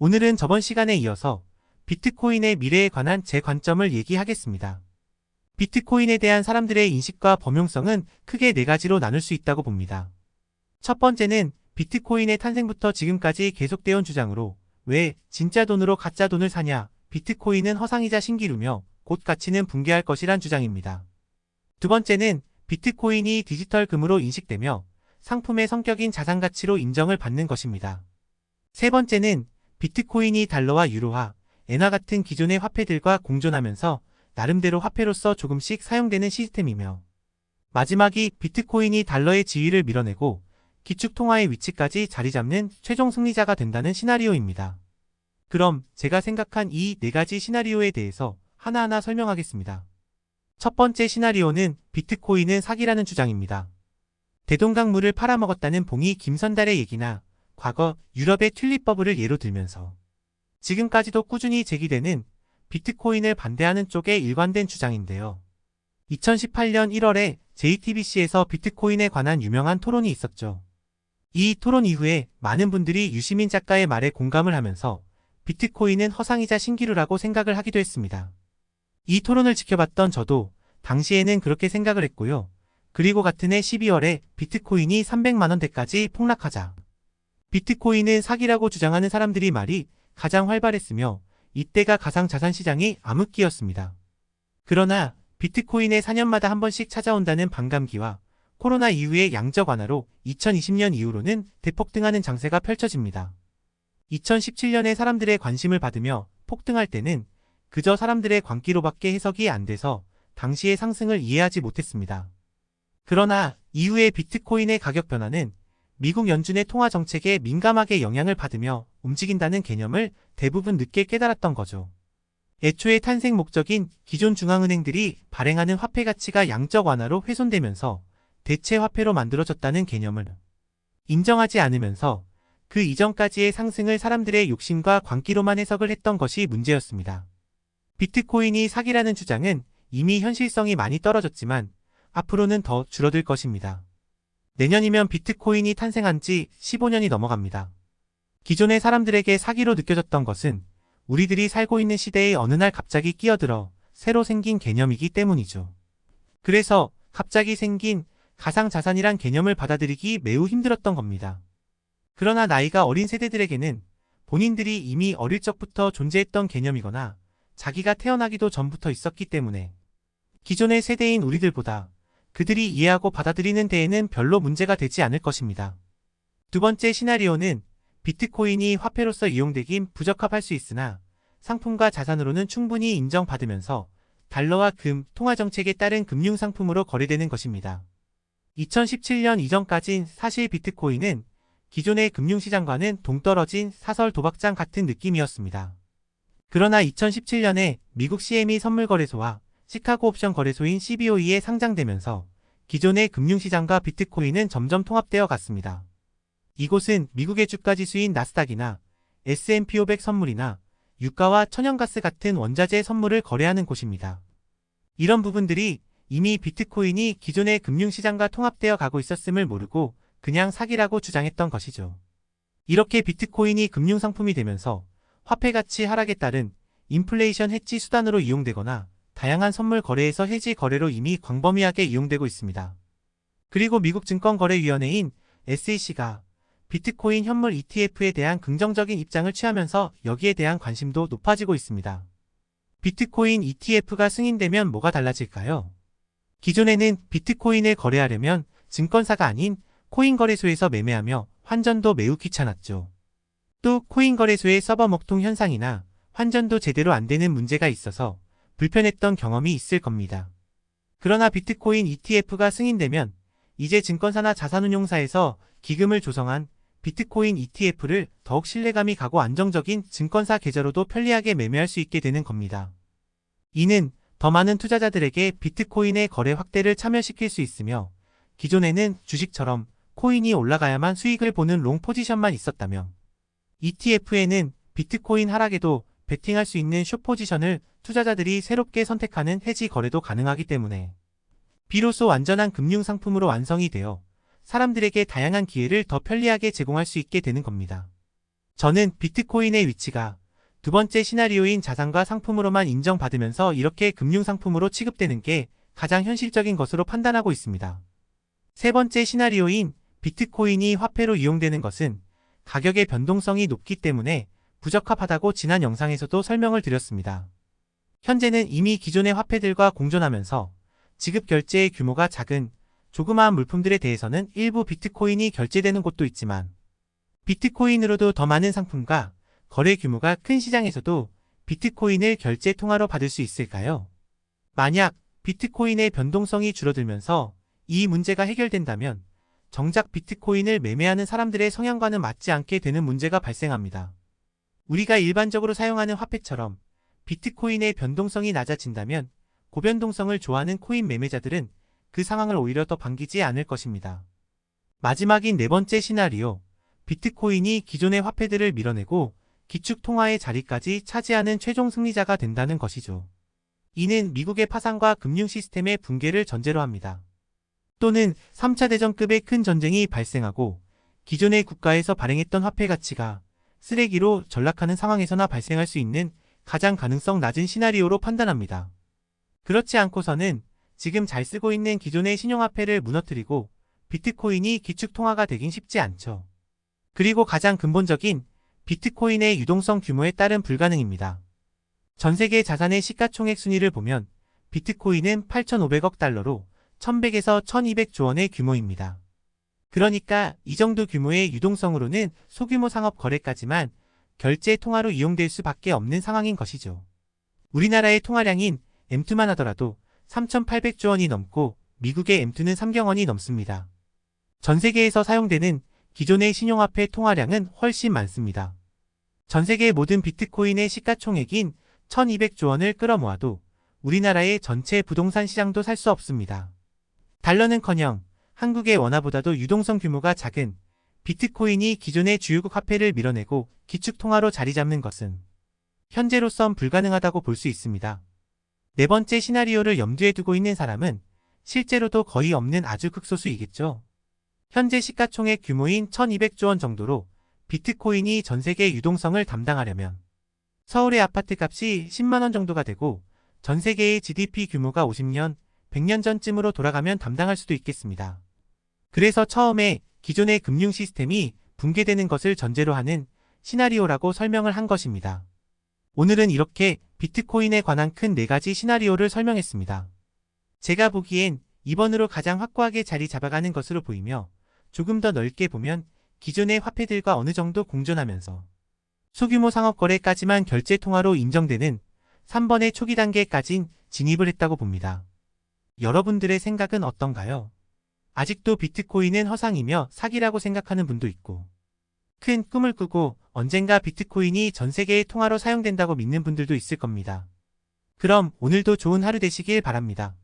오늘은 저번 시간에 이어서 비트코인의 미래에 관한 제 관점을 얘기하겠습니다. 비트코인에 대한 사람들의 인식과 범용성은 크게 네 가지로 나눌 수 있다고 봅니다. 첫 번째는 비트코인의 탄생부터 지금까지 계속되어 온 주장으로 왜 진짜 돈으로 가짜 돈을 사냐, 비트코인은 허상이자 신기루며 곧 가치는 붕괴할 것이란 주장입니다. 두 번째는 비트코인이 디지털 금으로 인식되며 상품의 성격인 자산 가치로 인정을 받는 것입니다. 세 번째는 비트코인이 달러와 유로화, 엔화 같은 기존의 화폐들과 공존하면서 나름대로 화폐로서 조금씩 사용되는 시스템이며 마지막이 비트코인이 달러의 지위를 밀어내고 기축 통화의 위치까지 자리 잡는 최종 승리자가 된다는 시나리오입니다. 그럼 제가 생각한 이 네 가지 시나리오에 대해서 하나하나 설명하겠습니다. 첫 번째 시나리오는 비트코인은 사기라는 주장입니다. 대동강물을 팔아먹었다는 봉이 김선달의 얘기나 과거 유럽의 튤립 버블을 예로 들면서 지금까지도 꾸준히 제기되는 비트코인을 반대하는 쪽의 일관된 주장인데요. 2018년 1월에 JTBC에서 비트코인에 관한 유명한 토론이 있었죠. 이 토론 이후에 많은 분들이 유시민 작가의 말에 공감을 하면서 비트코인은 허상이자 신기루라고 생각을 하기도 했습니다. 이 토론을 지켜봤던 저도 당시에는 그렇게 생각을 했고요. 그리고 같은 해 12월에 비트코인이 300만원대까지 폭락하자 비트코인은 사기라고 주장하는 사람들이 말이 가장 활발했으며 이때가 가상 자산 시장이 암흑기였습니다. 그러나 비트코인의 4년마다 한 번씩 찾아온다는 반감기와 코로나 이후의 양적 완화로 2020년 이후로는 대폭등하는 장세가 펼쳐집니다. 2017년에 사람들의 관심을 받으며 폭등할 때는 그저 사람들의 광기로밖에 해석이 안 돼서 당시의 상승을 이해하지 못했습니다. 그러나 이후의 비트코인의 가격 변화는 미국 연준의 통화 정책에 민감하게 영향을 받으며 움직인다는 개념을 대부분 늦게 깨달았던 거죠. 애초에 탄생 목적인 기존 중앙은행들이 발행하는 화폐 가치가 양적 완화로 훼손되면서 대체 화폐로 만들어졌다는 개념을 인정하지 않으면서 그 이전까지의 상승을 사람들의 욕심과 광기로만 해석을 했던 것이 문제였습니다. 비트코인이 사기라는 주장은 이미 현실성이 많이 떨어졌지만 앞으로는 더 줄어들 것입니다. 내년이면 비트코인이 탄생한 지 15년이 넘어갑니다. 기존의 사람들에게 사기로 느껴졌던 것은 우리들이 살고 있는 시대에 어느 날 갑자기 끼어들어 새로 생긴 개념이기 때문이죠. 그래서 갑자기 생긴 가상자산이란 개념을 받아들이기 매우 힘들었던 겁니다. 그러나 나이가 어린 세대들에게는 본인들이 이미 어릴 적부터 존재했던 개념이거나 자기가 태어나기도 전부터 있었기 때문에 기존의 세대인 우리들보다 그들이 이해하고 받아들이는 데에는 별로 문제가 되지 않을 것입니다. 두 번째 시나리오는 비트코인이 화폐로서 이용되긴 부적합할 수 있으나 상품과 자산으로는 충분히 인정받으면서 달러와 금, 통화정책에 따른 금융상품으로 거래되는 것입니다. 2017년 이전까진 사실 비트코인은 기존의 금융시장과는 동떨어진 사설 도박장 같은 느낌이었습니다. 그러나 2017년에 미국 CME 선물거래소와 시카고 옵션 거래소인 CBOE에 상장되면서 기존의 금융시장과 비트코인은 점점 통합되어 갔습니다. 이곳은 미국의 주가지수인 나스닥이나 S&P 500 선물이나 유가와 천연가스 같은 원자재 선물을 거래하는 곳입니다. 이런 부분들이 이미 비트코인이 기존의 금융시장과 통합되어 가고 있었음을 모르고 그냥 사기라고 주장했던 것이죠. 이렇게 비트코인이 금융상품이 되면서 화폐 가치 하락에 따른 인플레이션 해지 수단으로 이용되거나 다양한 선물 거래에서 해지 거래로 이미 광범위하게 이용되고 있습니다. 그리고 미국 증권거래위원회인 SEC가 비트코인 현물 ETF에 대한 긍정적인 입장을 취하면서 여기에 대한 관심도 높아지고 있습니다. 비트코인 ETF가 승인되면 뭐가 달라질까요? 기존에는 비트코인을 거래하려면 증권사가 아닌 코인 거래소에서 매매하며 환전도 매우 귀찮았죠. 또 코인 거래소의 서버 먹통 현상이나 환전도 제대로 안 되는 문제가 있어서 불편했던 경험이 있을 겁니다. 그러나 비트코인 ETF가 승인되면 이제 증권사나 자산운용사에서 기금을 조성한 비트코인 ETF를 더욱 신뢰감이 가고 안정적인 증권사 계좌로도 편리하게 매매할 수 있게 되는 겁니다. 이는 더 많은 투자자들에게 비트코인의 거래 확대를 참여시킬 수 있으며 기존에는 주식처럼 코인이 올라가야만 수익을 보는 롱 포지션만 있었다면 ETF에는 비트코인 하락에도 베팅할 수 있는 숏 포지션을 투자자들이 새롭게 선택하는 해지 거래도 가능하기 때문에 비로소 완전한 금융 상품으로 완성이 되어 사람들에게 다양한 기회를 더 편리하게 제공할 수 있게 되는 겁니다. 저는 비트코인의 위치가 두 번째 시나리오인 자산과 상품으로만 인정받으면서 이렇게 금융상품으로 취급되는 게 가장 현실적인 것으로 판단하고 있습니다. 세 번째 시나리오인 비트코인이 화폐로 이용되는 것은 가격의 변동성이 높기 때문에 부적합하다고 지난 영상에서도 설명을 드렸습니다. 현재는 이미 기존의 화폐들과 공존하면서 지급 결제의 규모가 작은 조그마한 물품들에 대해서는 일부 비트코인이 결제되는 곳도 있지만 비트코인으로도 더 많은 상품과 거래 규모가 큰 시장에서도 비트코인을 결제 통화로 받을 수 있을까요? 만약 비트코인의 변동성이 줄어들면서 이 문제가 해결된다면 정작 비트코인을 매매하는 사람들의 성향과는 맞지 않게 되는 문제가 발생합니다. 우리가 일반적으로 사용하는 화폐처럼 비트코인의 변동성이 낮아진다면 고변동성을 좋아하는 코인 매매자들은 그 상황을 오히려 더 반기지 않을 것입니다. 마지막인 네 번째 시나리오, 비트코인이 기존의 화폐들을 밀어내고 기축 통화의 자리까지 차지하는 최종 승리자가 된다는 것이죠. 이는 미국의 파산과 금융 시스템의 붕괴를 전제로 합니다. 또는 3차 대전급의 큰 전쟁이 발생하고 기존의 국가에서 발행했던 화폐 가치가 쓰레기로 전락하는 상황에서나 발생할 수 있는 가장 가능성 낮은 시나리오로 판단합니다. 그렇지 않고서는 지금 잘 쓰고 있는 기존의 신용화폐를 무너뜨리고 비트코인이 기축 통화가 되긴 쉽지 않죠. 그리고 가장 근본적인 비트코인의 유동성 규모에 따른 불가능입니다. 전 세계 자산의 시가총액 순위를 보면 비트코인은 8,500억 달러로 1100에서 1200조 원의 규모입니다. 그러니까 이 정도 규모의 유동성으로는 소규모 상업 거래까지만 결제 통화로 이용될 수밖에 없는 상황인 것이죠. 우리나라의 통화량인 M2만 하더라도 3,800조 원이 넘고 미국의 M2는 3경 원이 넘습니다. 전 세계에서 사용되는 기존의 신용화폐 통화량은 훨씬 많습니다. 전 세계의 모든 비트코인의 시가총액인 1200조 원을 끌어모아도 우리나라의 전체 부동산 시장도 살 수 없습니다. 달러는커녕 한국의 원화보다도 유동성 규모가 작은 비트코인이 기존의 주요국 화폐를 밀어내고 기축통화로 자리 잡는 것은 현재로선 불가능하다고 볼 수 있습니다. 네 번째 시나리오를 염두에 두고 있는 사람은 실제로도 거의 없는 아주 극소수이겠죠. 현재 시가총액 규모인 1200조 원 정도로 비트코인이 전 세계 유동성을 담당하려면 서울의 아파트 값이 10만원 정도가 되고 전 세계의 GDP 규모가 50년, 100년 전쯤으로 돌아가면 담당할 수도 있겠습니다. 그래서 처음에 기존의 금융 시스템이 붕괴되는 것을 전제로 하는 시나리오라고 설명을 한 것입니다. 오늘은 이렇게 비트코인에 관한 큰 네 가지 시나리오를 설명했습니다. 제가 보기엔 2번으로 가장 확고하게 자리 잡아가는 것으로 보이며 조금 더 넓게 보면 기존의 화폐들과 어느 정도 공존하면서 소규모 상업 거래까지만 결제 통화로 인정되는 3번의 초기 단계까진 진입을 했다고 봅니다. 여러분들의 생각은 어떤가요? 아직도 비트코인은 허상이며 사기라고 생각하는 분도 있고 큰 꿈을 꾸고 언젠가 비트코인이 전 세계의 통화로 사용된다고 믿는 분들도 있을 겁니다. 그럼 오늘도 좋은 하루 되시길 바랍니다.